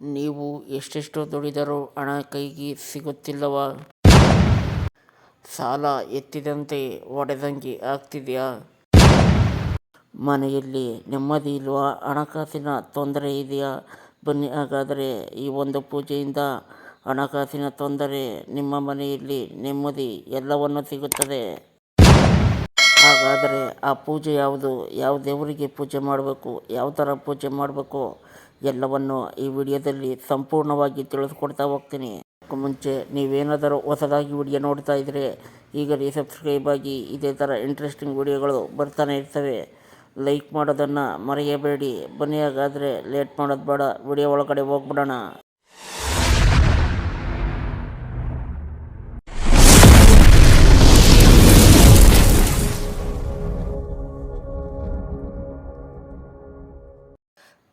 ನೀವು ಎಷ್ಟೆಷ್ಟು ದುಡಿದರೂ ಹಣ ಕೈಗೆ ಸಿಗುತ್ತಿಲ್ಲವಾ? ಸಾಲ ಎತ್ತಿದಂತೆ ಒಡೆದಂಗೆ ಆಗ್ತಿದೆಯಾ? ಮನೆಯಲ್ಲಿ ನೆಮ್ಮದಿ ಇಲ್ವಾ? ಹಣಕಾಸಿನ ತೊಂದರೆ ಇದೆಯಾ? ಬನ್ನಿ, ಹಾಗಾದರೆ ಈ ಒಂದು ಪೂಜೆಯಿಂದ ಹಣಕಾಸಿನ ತೊಂದರೆ ನಿಮ್ಮ ಮನೆಯಲ್ಲಿ ನೆಮ್ಮದಿ ಎಲ್ಲವನ್ನು ಸಿಗುತ್ತದೆ. ಹಾಗಾದರೆ ಆ ಪೂಜೆ ಯಾವುದು? ಯಾವ ದೇವರಿಗೆ ಪೂಜೆ ಮಾಡಬೇಕು? ಯಾವ ಥರ ಪೂಜೆ ಮಾಡಬೇಕು? ಎಲ್ಲವನ್ನು ಈ ವಿಡಿಯೋದಲ್ಲಿ ಸಂಪೂರ್ಣವಾಗಿ ತಿಳಿಸ್ಕೊಡ್ತಾ ಹೋಗ್ತೀನಿ. ಅದಕ್ಕೂ ಮುಂಚೆ ನೀವೇನಾದರೂ ಹೊಸದಾಗಿ ವಿಡಿಯೋ ನೋಡ್ತಾ ಇದ್ದರೆ ಈಗಲೇ ಸಬ್ಸ್ಕ್ರೈಬ್ ಆಗಿ ಇದೇ ಥರ ಇಂಟ್ರೆಸ್ಟಿಂಗ್ ವಿಡಿಯೋಗಳು ಬರ್ತಾನೆ ಇರ್ತವೆ. ಲೈಕ್ ಮಾಡೋದನ್ನು ಮರೆಯಬೇಡಿ. ಬನ್ನಿ ಹಾಗಾದರೆ ಲೇಟ್ ಮಾಡೋದು ಬೇಡ ವಿಡಿಯೋ ಒಳಗಡೆ ಹೋಗ್ಬಿಡೋಣ.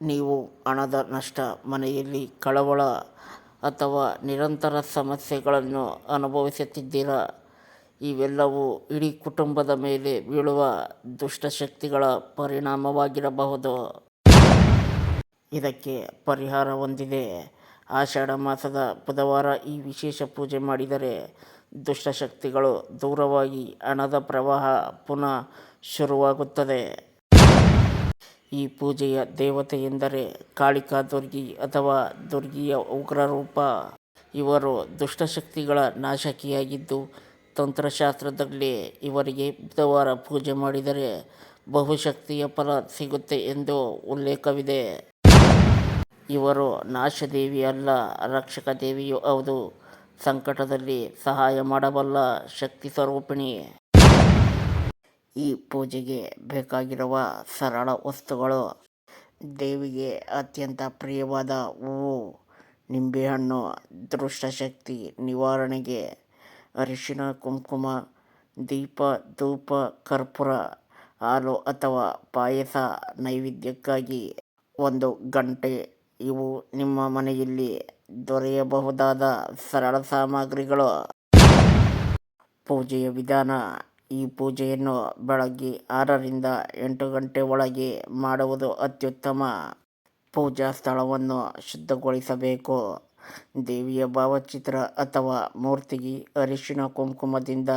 ನೀವು ಹಣದ ನಷ್ಟ, ಮನೆಯಲ್ಲಿ ಕಳವಳ ಅಥವಾ ನಿರಂತರ ಸಮಸ್ಯೆಗಳನ್ನು ಅನುಭವಿಸುತ್ತಿದ್ದೀರಾ? ಇವೆಲ್ಲವೂ ಇಡೀ ಕುಟುಂಬದ ಮೇಲೆ ಬೀಳುವ ದುಷ್ಟಶಕ್ತಿಗಳ ಪರಿಣಾಮವಾಗಿರಬಹುದು. ಇದಕ್ಕೆ ಪರಿಹಾರ ಹೊಂದಿದೆ ಆಷಾಢ ಮಾಸದ ಬುಧವಾರ ಈ ವಿಶೇಷ ಪೂಜೆ ಮಾಡಿದರೆ ದುಷ್ಟಶಕ್ತಿಗಳು ದೂರವಾಗಿ ಹಣದ ಪ್ರವಾಹ ಪುನಃ ಶುರುವಾಗುತ್ತದೆ. ಈ ಪೂಜೆಯ ದೇವತೆ ಎಂದರೆ ಕಾಳಿಕಾ ದುರ್ಗಿ ಅಥವಾ ದುರ್ಗಿಯ ಉಗ್ರರೂಪ. ಇವರು ದುಷ್ಟಶಕ್ತಿಗಳ ನಾಶಕಿಯಾಗಿದ್ದು, ತಂತ್ರಶಾಸ್ತ್ರದಲ್ಲಿ ಇವರಿಗೆ ಬುಧವಾರ ಪೂಜೆ ಮಾಡಿದರೆ ಬಹುಶಕ್ತಿಯ ಫಲ ಸಿಗುತ್ತೆ ಎಂದು ಉಲ್ಲೇಖವಿದೆ. ಇವರು ನಾಶದೇವಿ ಅಲ್ಲ, ರಕ್ಷಕ ದೇವಿಯೂ ಹೌದು. ಸಂಕಟದಲ್ಲಿ ಸಹಾಯ ಮಾಡಬಲ್ಲ ಶಕ್ತಿ ಸ್ವರೂಪಿಣಿ. ಈ ಪೂಜೆಗೆ ಬೇಕಾಗಿರುವ ಸರಳ ವಸ್ತುಗಳು. ದೇವಿಗೆ ಅತ್ಯಂತ ಪ್ರಿಯವಾದ ಹೂವು, ನಿಂಬೆಹಣ್ಣು, ದುಷ್ಟಶಕ್ತಿ ನಿವಾರಣೆಗೆ ಅರಿಶಿನ ಕುಂಕುಮ, ದೀಪ ಧೂಪ ಕರ್ಪೂರ, ಹಾಲು ಅಥವಾ ಪಾಯಸ, ನೈವೇದ್ಯಕ್ಕಾಗಿ ಒಂದು ಗಂಟೆ ಇವು ನಿಮ್ಮ ಮನೆಯಲ್ಲಿ ದೊರೆಯಬಹುದಾದ ಸರಳ ಸಾಮಗ್ರಿಗಳು. ಪೂಜೆಯ ವಿಧಾನ. ಈ ಪೂಜೆಯನ್ನು ಬೆಳಗ್ಗೆ ಆರರಿಂದ ಎಂಟು ಗಂಟೆ ಒಳಗೆ ಮಾಡುವುದು ಅತ್ಯುತ್ತಮ. ಪೂಜಾ ಸ್ಥಳವನ್ನು ಶುದ್ಧಗೊಳಿಸಬೇಕು. ದೇವಿಯ ಭಾವಚಿತ್ರ ಅಥವಾ ಮೂರ್ತಿಗೆ ಅರಿಶಿನ ಕುಂಕುಮದಿಂದ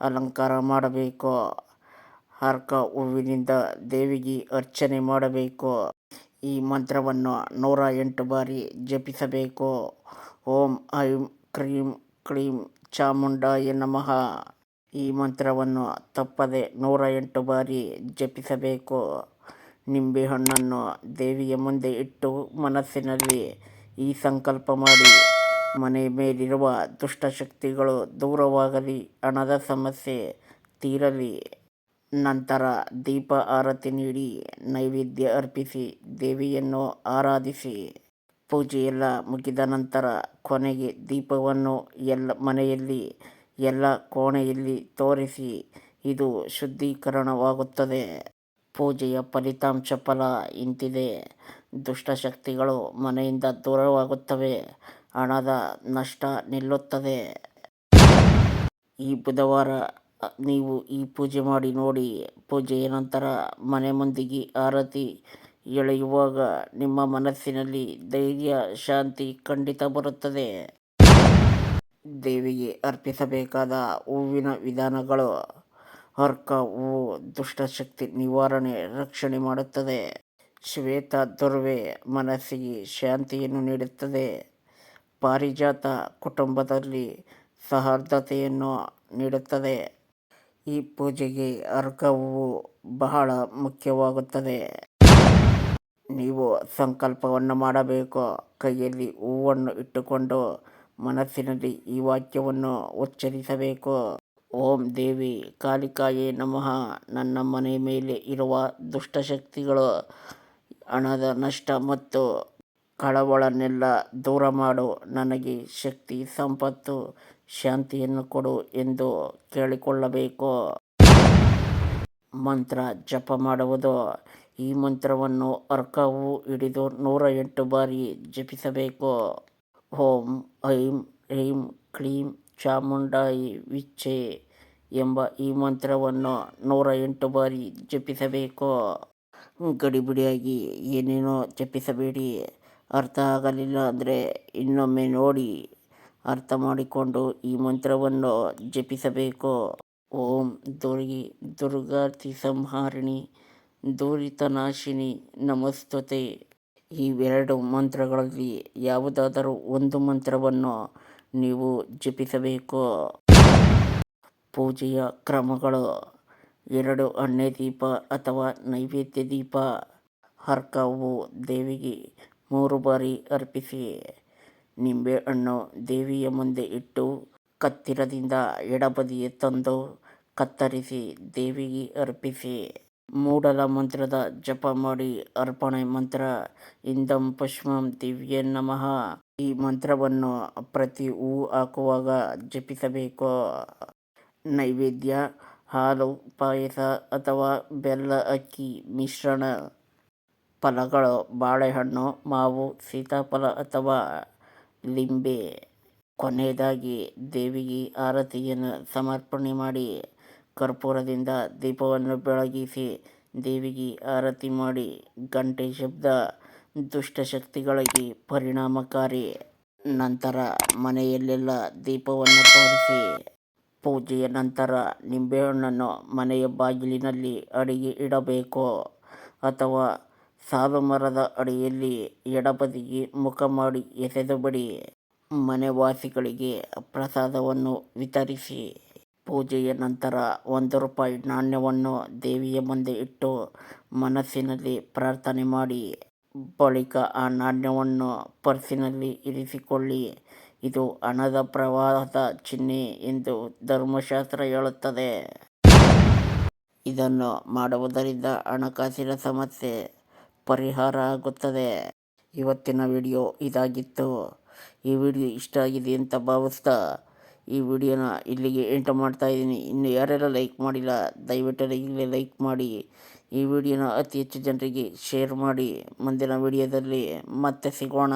ಅಲಂಕಾರ ಮಾಡಬೇಕು. ಹಾರ್ಕ ಹೂವಿನಿಂದ ದೇವಿಗೆ ಅರ್ಚನೆ ಮಾಡಬೇಕು. ಈ ಮಂತ್ರವನ್ನು ನೂರ ಎಂಟು ಬಾರಿ ಜಪಿಸಬೇಕು. ಓಂ ಐಂ ಕ್ರೀಂ ಕ್ಲೀಂ ಚಾಮುಂಡಾಯ ನಮಃ. ಈ ಮಂತ್ರವನ್ನು ತಪ್ಪದೆ ನೂರ ಎಂಟು ಬಾರಿ ಜಪಿಸಬೇಕು. ನಿಂಬೆಹಣ್ಣನ್ನು ದೇವಿಯ ಮುಂದೆ ಇಟ್ಟು ಮನಸ್ಸಿನಲ್ಲಿ ಈ ಸಂಕಲ್ಪ ಮಾಡಿ. ಮನೆ ಮೇಲಿರುವ ದುಷ್ಟಶಕ್ತಿಗಳು ದೂರವಾಗಲಿ, ಹಣದ ಸಮಸ್ಯೆ ತೀರಲಿ. ನಂತರ ದೀಪ ಆರತಿ ನೀಡಿ ನೈವೇದ್ಯ ಅರ್ಪಿಸಿ ದೇವಿಯನ್ನು ಆರಾಧಿಸಿ. ಪೂಜೆಯೆಲ್ಲ ಮುಗಿದ ನಂತರ ಕೊನೆಗೆ ದೀಪವನ್ನು ಎಲ್ಲ ಮನೆಯಲ್ಲಿ ಎಲ್ಲ ಕೋಣೆಯಲ್ಲಿ ತೋರಿಸಿ. ಇದು ಶುದ್ಧೀಕರಣವಾಗುತ್ತದೆ. ಪೂಜೆಯ ಫಲಿತಾಂಶ ಫಲ ಇಂತಿದೆ. ದುಷ್ಟಶಕ್ತಿಗಳು ಮನೆಯಿಂದ ದೂರವಾಗುತ್ತವೆ. ಹಣದ ನಷ್ಟ ನಿಲ್ಲುತ್ತದೆ. ಈ ಬುಧವಾರ ನೀವು ಈ ಪೂಜೆ ಮಾಡಿ ನೋಡಿ. ಪೂಜೆಯ ನಂತರ ಮನೆ ಮುಂದಿಗೆ ಆರತಿ ಎಳೆಯುವಾಗ ನಿಮ್ಮ ಮನಸ್ಸಿನಲ್ಲಿ ಧೈರ್ಯ, ಶಾಂತಿ ಖಂಡಿತ ಬರುತ್ತದೆ. ದೇವಿಗೆ ಅರ್ಪಿಸಬೇಕಾದ ಹೂವಿನ ವಿಧಾನಗಳು ಅರ್ಕ ಹೂವು ದುಷ್ಟಶಕ್ತಿ ನಿವಾರಣೆ, ರಕ್ಷಣೆ ಮಾಡುತ್ತದೆ. ಶ್ವೇತ ದುರ್ವೆ ಮನಸ್ಸಿಗೆ ಶಾಂತಿಯನ್ನು ನೀಡುತ್ತದೆ. ಪಾರಿಜಾತ ಕುಟುಂಬದಲ್ಲಿ ಸಹಾರ್ದತೆಯನ್ನು ನೀಡುತ್ತದೆ. ಈ ಪೂಜೆಗೆ ಅರ್ಕ ಹೂವು ಬಹಳ ಮುಖ್ಯವಾಗುತ್ತದೆ. ನೀವು ಸಂಕಲ್ಪವನ್ನು ಮಾಡಬೇಕು. ಕೈಯಲ್ಲಿ ಹೂವನ್ನು ಇಟ್ಟುಕೊಂಡು ಮನಸ್ಸಿನಲ್ಲಿ ಈ ವಾಕ್ಯವನ್ನು ಉಚ್ಚರಿಸಬೇಕು. ಓಂ ದೇವಿ ಕಾಳಿಕಾಯೇ ನಮಃ. ನನ್ನ ಮನೆ ಮೇಲೆ ಇರುವ ದುಷ್ಟಶಕ್ತಿಗಳು, ಹಣದ ನಷ್ಟ ಮತ್ತು ಕಳವಳನ್ನೆಲ್ಲ ದೂರ ಮಾಡು. ನನಗೆ ಶಕ್ತಿ, ಸಂಪತ್ತು, ಶಾಂತಿಯನ್ನು ಕೊಡು ಎಂದು ಕೇಳಿಕೊಳ್ಳಬೇಕು. ಮಂತ್ರ ಜಪ ಮಾಡುವುದು. ಈ ಮಂತ್ರವನ್ನು ಅರ್ಕವು ಹಿಡಿದು ನೂರ ಎಂಟು ಬಾರಿ ಜಪಿಸಬೇಕು. ಓಂ, ಐಂ, ಹ್ರೀಂ, ಕ್ಲೀಂ, ಚಾಮುಂಡಾಯಿ, ವಿಚ್ಚೆ ಎಂಬ ಈ ಮಂತ್ರವನ್ನು ನೂರ ಎಂಟು ಬಾರಿ ಜಪಿಸಬೇಕು. ಗಡಿಬಿಡಿಯಾಗಿ ಏನೇನೋ ಜಪಿಸಬೇಡಿ. ಅರ್ಥ ಆಗಲಿಲ್ಲ ಅಂದರೆ ಇನ್ನೊಮ್ಮೆ ನೋಡಿ ಅರ್ಥ ಮಾಡಿಕೊಂಡು ಈ ಮಂತ್ರವನ್ನು ಜಪಿಸಬೇಕು ಓಂ, ದುರ್ಗಿ ದುರ್ಗಾತಿ ಸಂಹಾರಿಣಿ, ದೂರಿತನಾಶಿನಿ, ನಮಸ್ತುತೆ ಇವೆರಡು ಮಂತ್ರಗಳಲ್ಲಿ ಯಾವುದಾದರೂ ಒಂದು ಮಂತ್ರವನ್ನು ನೀವು ಜಪಿಸಬೇಕು? ಪೂಜೆಯ ಕ್ರಮಗಳು. ಎರಡು ಅಣ್ಣೆ ದೀಪ ಅಥವಾ ನೈವೇದ್ಯ ದೀಪ. ಹರ್ಕವು ದೇವಿಗೆ ಮೂರು ಬಾರಿ ಅರ್ಪಿಸಿ. ನಿಂಬೆಹಣ್ಣು ದೇವಿಯ ಮುಂದೆ ಇಟ್ಟು ಕತ್ತಿರದಿಂದ ಎಡಬದಿಗೆ ತಂದು ಕತ್ತರಿಸಿ ದೇವಿಗೆ ಅರ್ಪಿಸಿ. ಮೂಡಲ ಮಂತ್ರದ ಜಪ ಮಾಡಿ ಅರ್ಪಣೆ ಮಂತ್ರ, ಇಂದಂ ಪುಷ್ಪಂ ದಿವ್ಯ ನಮಃ. ಈ ಮಂತ್ರವನ್ನು ಪ್ರತಿ ಹೂ ಹಾಕುವಾಗ ಜಪಿಸಬೇಕು. ನೈವೇದ್ಯ, ಹಾಲು, ಪಾಯಸ ಅಥವಾ ಬೆಲ್ಲ, ಅಕ್ಕಿ, ಮಿಶ್ರಣ, ಫಲಗಳು, ಬಾಳೆಹಣ್ಣು, ಮಾವು, ಸೀತಾಫಲ ಅಥವಾ ಲಿಂಬೆ. ಕೊನೆಯದಾಗಿ ದೇವಿಗೆ ಆರತಿಯನ್ನು ಸಮರ್ಪಣೆ ಮಾಡಿ ಕರ್ಪೂರದಿಂದ ದೀಪವನ್ನು ಬೆಳಗಿಸಿ ದೇವಿಗೆ ಆರತಿ ಮಾಡಿ ಗಂಟೆ ಶಬ್ದ ದುಷ್ಟಶಕ್ತಿಗಳಿಗೆ ಪರಿಣಾಮಕಾರಿ. ನಂತರ ಮನೆಯಲ್ಲೆಲ್ಲ ದೀಪವನ್ನು ತೋರಿಸಿ ಪೂಜೆಯ ನಂತರ ನಿಂಬೆಹಣ್ಣನ್ನು ಮನೆಯ ಬಾಗಿಲಿನಲ್ಲಿ ಅಡಿಗೆ ಇಡಬೇಕು ಅಥವಾ ಸಾಲು ಮರದ ಅಡಿಯಲ್ಲಿ ಎಡಬದಿಗೆ ಮುಖ ಮಾಡಿ ಎಸೆದು ಬಿಡಿ. ಮನೆವಾಸಿಗಳಿಗೆ ಪ್ರಸಾದವನ್ನು ವಿತರಿಸಿ. ಪೂಜೆಯ ನಂತರ ಒಂದು ರೂಪಾಯಿ ನಾಣ್ಯವನ್ನು ದೇವಿಯ ಮುಂದೆ ಇಟ್ಟು ಮನಸ್ಸಿನಲ್ಲಿ ಪ್ರಾರ್ಥನೆ ಮಾಡಿ, ಬಳಿಕ ಆ ನಾಣ್ಯವನ್ನು ಪರ್ಸಿನಲ್ಲಿ ಇರಿಸಿಕೊಳ್ಳಿ. ಇದು ಹಣದ ಪ್ರವಾಹದ ಚಿಹ್ನೆ ಎಂದು ಧರ್ಮಶಾಸ್ತ್ರ ಹೇಳುತ್ತದೆ. ಇದನ್ನು ಮಾಡುವುದರಿಂದ ಹಣಕಾಸಿನ ಸಮಸ್ಯೆ ಪರಿಹಾರ ಆಗುತ್ತದೆ. ಇವತ್ತಿನ ವಿಡಿಯೋ ಇದಾಗಿತ್ತು. ಈ ವಿಡಿಯೋ ಇಷ್ಟ ಆಗಿದೆ ಅಂತ ಭಾವಿಸ್ತಾ ಈ ವಿಡಿಯೋನ ಇಲ್ಲಿಗೆ ಎಂಟು ಮಾಡ್ತಾ ಇದ್ದೀನಿ. ಇನ್ನು ಯಾರೆಲ್ಲ ಲೈಕ್ ಮಾಡಿಲ್ಲ ದಯವಿಟ್ಟು ಈಗಲೇ ಲೈಕ್ ಮಾಡಿ. ಈ ವಿಡಿಯೋನ ಅತಿ ಹೆಚ್ಚು ಜನರಿಗೆ ಶೇರ್ ಮಾಡಿ. ಮುಂದಿನ ವಿಡಿಯೋದಲ್ಲಿ ಮತ್ತೆ ಸಿಗೋಣ.